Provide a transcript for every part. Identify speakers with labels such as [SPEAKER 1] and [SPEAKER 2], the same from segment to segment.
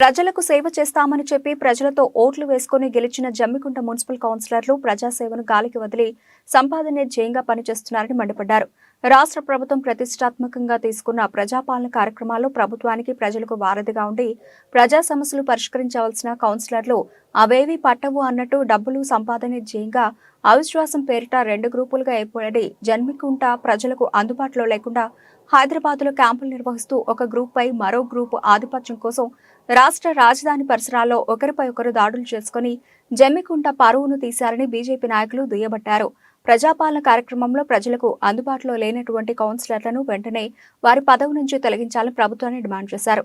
[SPEAKER 1] ప్రజలకు సేవ చేస్తామని చెప్పి ప్రజలతో ఓట్లు వేసుకుని గెలిచిన జమ్మికుంట మున్సిపల్ కౌన్సిలర్లు ప్రజాసేవను గాలికి వదిలి సంపాదనే జయంగా పనిచేస్తున్నారని మండిపడ్డారు. రాష్ట్ర ప్రభుత్వం ప్రతిష్టాత్మకంగా తీసుకున్న ప్రజాపాలన కార్యక్రమాల్లో ప్రభుత్వానికి ప్రజలకు వారధిగా ఉండి ప్రజా సమస్యలు పరిష్కరించవలసిన కౌన్సిలర్లు అవేవి పట్టవు అన్నట్టు డబ్బులు సంపాదనే జయంగా అవిశ్వాసం పేరిట రెండు గ్రూపులుగా ఏర్పడి జన్మికుంట ప్రజలకు అందుబాటులో లేకుండా హైదరాబాద్లో క్యాంపులు నిర్వహిస్తూ ఒక గ్రూప్పై మరో గ్రూప్ ఆధిపత్యం కోసం రాష్ట్ర రాజధాని పరిసరాల్లో ఒకరిపై ఒకరు దాడులు చేసుకుని జమ్మికుంట పరువును తీశారని బీజేపీ నాయకులు దుయ్యబట్టారు. ప్రజాపాలన కార్యక్రమంలో ప్రజలకు అందుబాటులో లేనటువంటి కౌన్సిలర్లను వెంటనే వారి పదవి నుంచి తొలగించాలని ప్రభుత్వాన్ని డిమాండ్ చేశారు.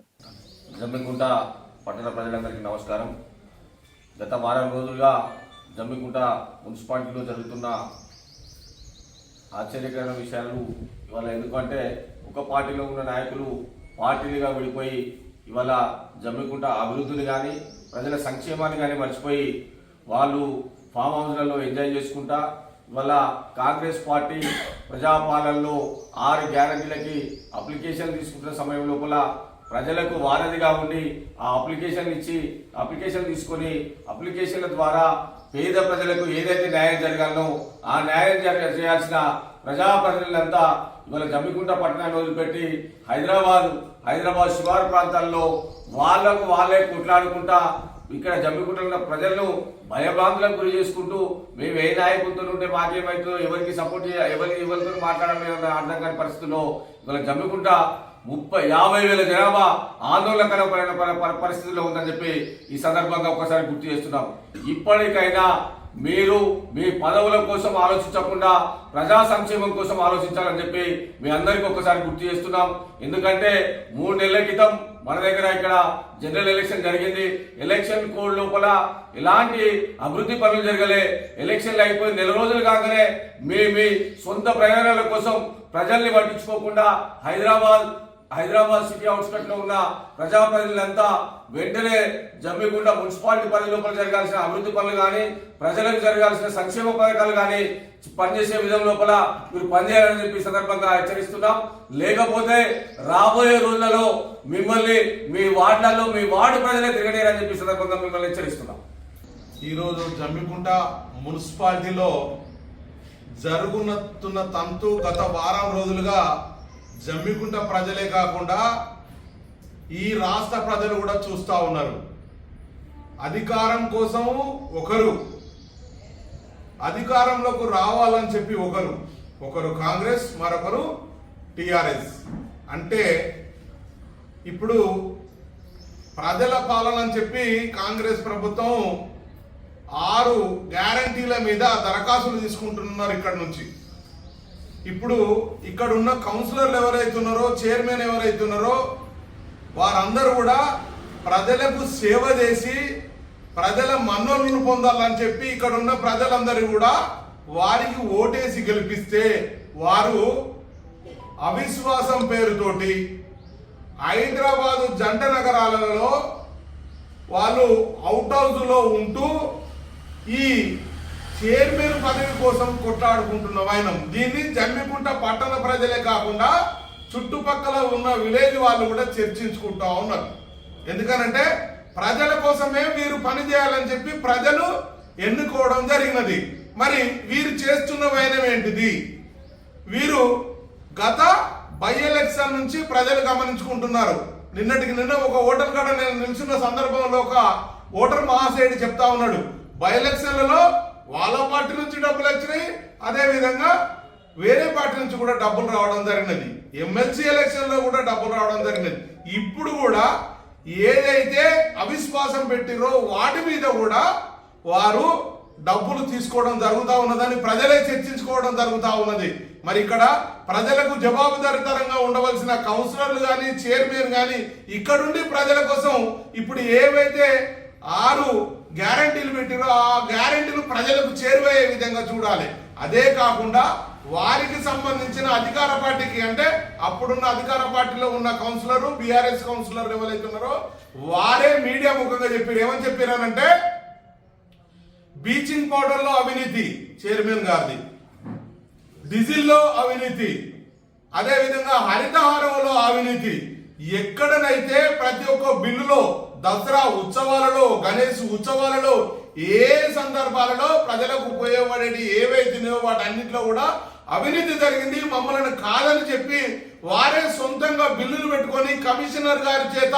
[SPEAKER 2] జమ్మికుంట పట్టణ ప్రజలందరికీ నమస్కారం. గత వారం రోజులుగా జమ్మికుంట మున్సిపాలిటీలో జరుగుతున్న ఆశ్చర్యకరమైన విషయాలు ఇవాళ ఎందుకంటే ఒక పార్టీలో ఉన్న నాయకులు పార్టీలుగా విడిపోయి ఇవాళ జమ్మికుంట అభివృద్ధిని కానీ ప్రజల సంక్షేమాన్ని కానీ మర్చిపోయి వాళ్ళు ఫామ్ హౌస్లలో ఎంజాయ్ చేసుకుంటా ఇవాళ కాంగ్రెస్ పార్టీ ప్రజాపాలనలో ఆరు గ్యారంటీలకి అప్లికేషన్ తీసుకుంటున్న సమయం లోపల ప్రజలకు వారధిగా ఉండి ఆ అప్లికేషన్ ఇచ్చి అప్లికేషన్ తీసుకొని అప్లికేషన్ల ద్వారా పేద ప్రజలకు ఏదైతే న్యాయం జరగాలనో ఆ న్యాయం జరగ చేయాల్సిన ప్రజా ప్రజలంతా ఇవాళ గమ్మికుంట పట్టణాన్ని వదిలిపెట్టి హైదరాబాద్ హైదరాబాద్ శివారు ప్రాంతాల్లో వాళ్ళకు వాళ్ళే కొట్లాడుకుంటా ఇక్కడ జమ్మికుంటలో ప్రజలను భయభ్రాంతులకు గురి చేసుకుంటూ మేము ఏ నాయకులతో ఉంటే మాకేమైతుందో ఎవరికి సపోర్ట్ చేయ ఎవరికి ఎవరితో మాట్లాడాలి అర్థం కాని పరిస్థితుల్లో ఇవాళ జమ్మికుంట ముప్పై యాభై వేల జనాభా ఆందోళనకరమైన ప- పరిస్థితుల్లో ఉందని చెప్పి ఈ సందర్భంగా ఒకసారి గుర్తు చేస్తున్నాం. ఇప్పటికైనా మీరు మీ పదవుల కోసం ఆలోచించకుండా ప్రజా సంక్షేమం కోసం ఆలోచించాలని చెప్పి మీ అందరికీ ఒకసారి గుర్తు చేస్తున్నాం. ఎందుకంటే మూడు నెలల క్రితం మన దగ్గర ఇక్కడ జనరల్ ఎలక్షన్ జరిగింది. ఎలక్షన్ కోడ్ లోపల ఎలాంటి అభివృద్ధి పనులు జరగలే. ఎలక్షన్లు అయిపోయి నెల రోజులు కాగానే మీ మీ సొంత ప్రయోజనాల కోసం ప్రజల్ని పట్టించుకోకుండా హైదరాబాద్ హైదరాబాద్ సిటీ అవుట్స్కట్లో ఉన్న ప్రజాప్రతినిధులంతా వెంటనే జమ్మిగుండ మున్సిపాలిటీ పరిధి లోపల జరగాల్సిన అభివృద్ధి పనులు కానీ ప్రజలకు జరగాల్సిన సంక్షేమ పథకాలు కానీ పనిచేసే విధం లోపల మీరు పనిచేయాలని చెప్పి సందర్భంగా హెచ్చరిస్తున్నాం. లేకపోతే రాబోయే రోజులలో మిమ్మల్ని మీ వార్డులలో మీ వార్డు ప్రజలే తిరగలేరని చెప్పి సందర్భంగా మిమ్మల్ని హెచ్చరిస్తున్నాం.
[SPEAKER 3] ఈరోజు జమ్మికుంట మున్సిపాలిటీలో జరుగుతున్న తంతు గత వారం రోజులుగా జమ్మికుంట ప్రజలే కాకుండా ఈ రాష్ట్ర ప్రజలు కూడా చూస్తూ ఉన్నారు. అధికారం కోసం ఒకరు అధికారంలోకి రావాలని చెప్పి ఒకరు ఒకరు కాంగ్రెస్ మరొకరు టిఆర్ఎస్. అంటే ఇప్పుడు ప్రజల పాలన అని చెప్పి కాంగ్రెస్ ప్రభుత్వం ఆరు గ్యారంటీల మీద దరఖాస్తులు తీసుకుంటున్నారు ఇక్కడ నుంచి. ఇప్పుడు ఇక్కడ ఉన్న కౌన్సిలర్లు ఎవరైతే ఉన్నారో చైర్మన్ ఎవరైతే ఉన్నారో వారందరూ కూడా ప్రజలకు సేవ చేసి ప్రజల మన్నలను పొందాలని చెప్పి ఇక్కడ ఉన్న ప్రజలందరూ కూడా వారికి ఓటేసి గెలిపిస్తే వారు అవిశ్వాసం పేరుతోటి హైదరాబాదు జంట నగరాలలో వాళ్ళు అవుట్ హౌస్లో ఉంటూ ఈ చైర్మన్ పదవి కోసం కొట్లాడుకుంటున్న వైనం. దీన్ని జమ్మికుంట పట్టణ ప్రజలే కాకుండా చుట్టుపక్కల ఉన్న విలేజ్ వాళ్ళు కూడా చర్చించుకుంటా ఉన్నారు. ఎందుకనంటే ప్రజల కోసమే వీరు పని చేయాలని చెప్పి ప్రజలు ఎన్నుకోవడం జరిగినది. మరి వీరు చేస్తున్న వైనం ఏంటిది? వీరు గత బై ఎలక్షన్ నుంచి ప్రజలు గమనించుకుంటున్నారు. నిన్నటికి నిన్న ఒక ఓటర్ కాడ నేను నిల్చున్న సందర్భంలో ఒక ఓటర్ మహాశయుడు చెప్తా ఉన్నాడు. బై ఎలక్షన్లలో వాళ్ళ పార్టీ నుంచి డబ్బులు వచ్చినాయి. అదే విధంగా వేరే పార్టీ నుంచి కూడా డబ్బులు రావడం జరిగినది. ఎమ్మెల్సీ ఎలక్షన్లో కూడా డబ్బులు రావడం జరిగినది. ఇప్పుడు కూడా ఏదైతే అవిశ్వాసం పెట్టిరో వాటి మీద కూడా వారు డబ్బులు తీసుకోవడం జరుగుతూ ఉన్నదని ప్రజలే చర్చించుకోవడం జరుగుతూ ఉన్నది. మరి ఇక్కడ ప్రజలకు జవాబుదారితరంగా ఉండవలసిన కౌన్సిలర్లు కానీ చైర్మన్ కానీ ఇక్కడుండి ప్రజల కోసం ఇప్పుడు ఏవైతే ఆరు గ్యారంటీలు పెట్టిరో ఆ గ్యారంటీలు ప్రజలకు చేరువయ్యే విధంగా చూడాలి. అదే కాకుండా వారికి సంబంధించిన అధికార పార్టీకి అంటే అప్పుడున్న అధికార పార్టీలో ఉన్న కౌన్సిలర్ బీఆర్ఎస్ కౌన్సిలర్ ఎవరైతే ఉన్నారో వారే మీడియా ముఖంగా చెప్పారు ఏమని చెప్పారనంటే బ్లీచింగ్ పౌడర్లో అవినీతి చైర్మన్ గారిది. డీజిల్లో అవినీతి అదేవిధంగా హరితహారంలో అవినీతి. ఎక్కడనైతే ప్రతి ఒక్క బిల్లులో దసరా ఉత్సవాలలో గణేష్ ఉత్సవాలలో ఏ సందర్భాలలో ప్రజలకు ఉపయోగపడేటి ఏవైతున్నాయో వాటి అన్నింటిలో కూడా అవినీతి జరిగింది మమ్మల్ని కాదని చెప్పి వారే సొంతంగా బిల్లులు పెట్టుకొని కమిషనర్ గారి చేత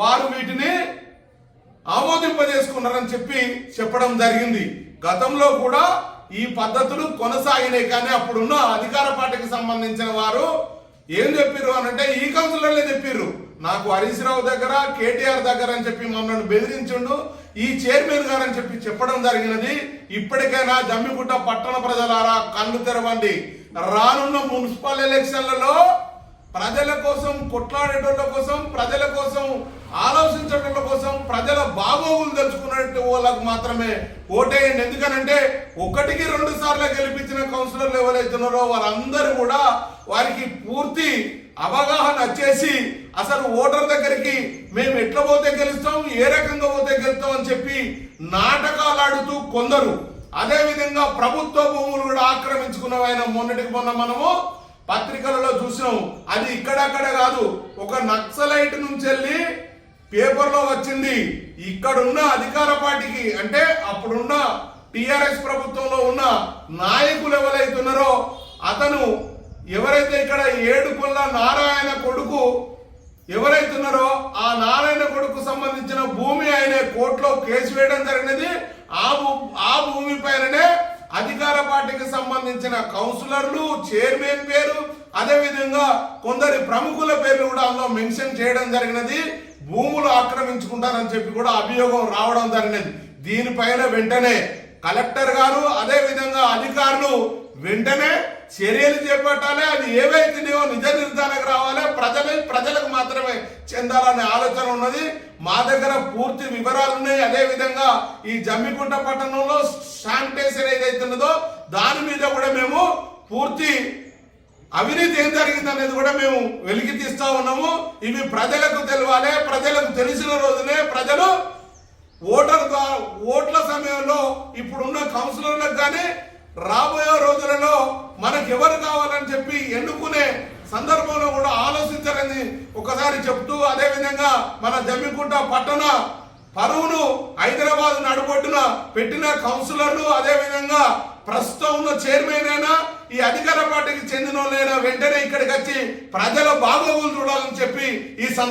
[SPEAKER 3] వారు వీటిని ఆమోదింపజేసుకున్నారని చెప్పి చెప్పడం జరిగింది. గతంలో కూడా ఈ పద్ధతులు కొనసాగినాయి కానీ అప్పుడున్న అధికార పార్టీకి సంబంధించిన వారు ఏం చెప్పిర్రు అనంటే ఈ కౌన్సిలర్లే చెప్పిర్రు. నాకు హరీష్ రావు దగ్గర కేటీఆర్ దగ్గర అని చెప్పి మమ్మల్ని బెదిరించుండు. ఈ చైర్మన్ గారు అని చెప్పి చెప్పడం జరిగినది. ఇప్పటికైనా జమ్మిగుట్ట పట్టణ ప్రజలారా కళ్ళు తెరవండి. రానున్న మున్సిపల్ ఎలక్షన్లలో ప్రజల కోసం కొట్లాడేటోళ్ళ కోసం ప్రజల కోసం ఆలోచించేటోళ్ళ కోసం ప్రజల బాగోగులు తెలుసుకున్నట్టు వాళ్ళకు మాత్రమే ఓటేయండి. ఎందుకనంటే ఒకటికి రెండు సార్లు గెలిపించిన కౌన్సిలర్లు ఎవరైతున్నారో వారందరూ కూడా వారికి పూర్తి అవగాహన వచ్చేసి అసలు ఓటర్ దగ్గరికి మేము ఎట్లా పోతే గెలుస్తాం ఏ రకంగా పోతే గెలుస్తాం అని చెప్పి నాటకాలు ఆడుతూ కొందరు. అదే విధంగా ప్రభుత్వ భూములు కూడా ఆక్రమించుకున్న ఆయన మొన్నటికి మొన్న మనము పత్రికలలో చూసినాం అది ఇక్కడక్కడ కాదు. ఒక నక్సలైట్ నుంచి వెళ్ళి పేపర్లో వచ్చింది. ఇక్కడున్న అధికార పార్టీకి అంటే అప్పుడున్న టిఆర్ఎస్ ప్రభుత్వంలో ఉన్న నాయకులు ఎవరైతున్నారో అతను ఎవరైతే ఇక్కడ ఏడుకొల్ల నారాయణ కొడుకు ఎవరైతున్నారో ఆ నారాయణ కొడుకు సంబంధించిన భూమి ఆయన కోర్టులో కేసు వేయడం జరిగినది. ఆ భూ ఆ భూమి పైననే అధికార పార్టీకి సంబంధించిన కౌన్సిలర్లు చైర్మన్ పేరు అదేవిధంగా కొందరి ప్రముఖుల పేర్లు కూడా అందులో మెన్షన్ చేయడం జరిగినది. భూములు ఆక్రమించుకుంటారని చెప్పి కూడా అభియోగం రావడం జరిగినది. దీనిపైన వెంటనే కలెక్టర్ గారు అదే విధంగా అధికారులు వెంటనే చర్యలు చేపట్టాలి. అది ఏవైతున్నాయో నిజ నిర్ధారణకు రావాలి. ప్రజలే ప్రజలకు మాత్రమే చెందాలనే ఆలోచన ఉన్నది. మా దగ్గర పూర్తి వివరాలు ఉన్నాయి. అదే విధంగా ఈ జమ్మికుంట పట్టణంలో శానిటైజర్ ఏదైతే ఉన్నదో దాని మీద కూడా మేము పూర్తి అవినీతి ఏం జరిగింది అనేది కూడా మేము వెలికి తీస్తా ఉన్నాము. ఇవి ప్రజలకు తెలవాలి. ప్రజలకు తెలిసిన రోజునే ప్రజలు ఓటర్ ద్వారా ఓట్ల సమయంలో ఇప్పుడున్న కౌన్సిలర్లకు కానీ రాబోయే రోజులలో మనకు ఎవరు కావాలని చెప్పి ఎన్నుకునే సందర్భంలో కూడా ఆలోచించాలని ఒకసారి చెప్తూ అదే విధంగా మన జమ్మికుంట పట్టణ పరువును హైదరాబాద్ నడుబొడ్డున పెట్టిన కౌన్సిలర్లు అదే విధంగా ప్రస్తుతం ఉన్న చైర్మన్ అయినా ఈ అధికార పార్టీకి చెందిన వాళ్ళైనా వెంటనే ఇక్కడికి వచ్చి ప్రజల బాగోగులు చూడాలని చెప్పి ఈ సంద-